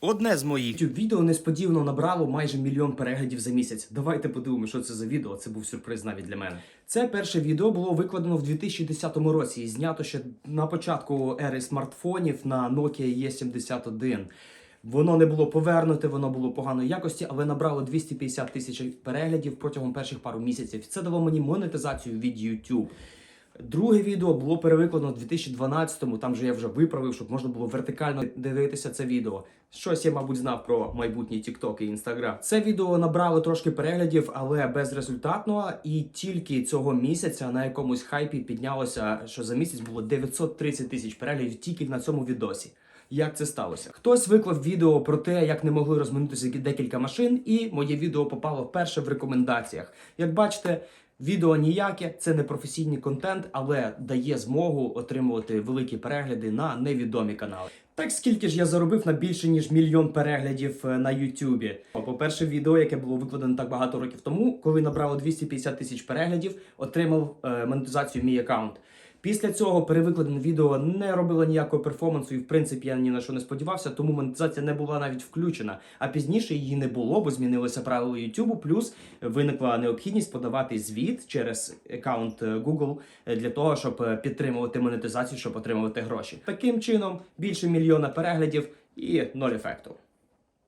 Одне з моїх YouTube відео несподівано набрало майже мільйон переглядів за місяць. Давайте подивимося, що це за відео. Це був сюрприз навіть для мене. Це перше відео було викладено в 2010 році і знято ще на початку ери смартфонів на Nokia E71. Воно не було повернуте, воно було поганої якості, але набрало 250 тисяч переглядів протягом перших пару місяців. Це дало мені монетизацію від YouTube. Друге відео було перевикладено в 2012-му, там же я вже виправив, щоб можна було вертикально дивитися це відео. Щось я, мабуть, знав про майбутні TikTok і Instagram. Це відео набрало трошки переглядів, але безрезультатно. І тільки цього місяця на якомусь хайпі піднялося, що за місяць було 930 тисяч переглядів тільки на цьому відосі. Як це сталося? Хтось виклав відео про те, як не могли розминутися декілька машин, і моє відео попало вперше в рекомендаціях. Як бачите, відео ніяке, це не професійний контент, але дає змогу отримувати великі перегляди на невідомі канали. Так скільки ж я заробив на більше ніж мільйон переглядів е, на Ютубі? По-перше, відео, яке було викладено так багато років тому, коли набрало 250 тисяч переглядів, отримав е, монетизацію мій аккаунт. Після цього перевикладене відео не робило ніякого перформансу, і в принципі я ні на що не сподівався, тому монетизація не була навіть включена. А пізніше її не було, бо змінилися правила YouTube, плюс виникла необхідність подавати звіт через аккаунт е, Google е, для того, щоб е, підтримувати монетизацію, щоб отримувати гроші. Таким чином більше мільйона переглядів і ноль ефекту.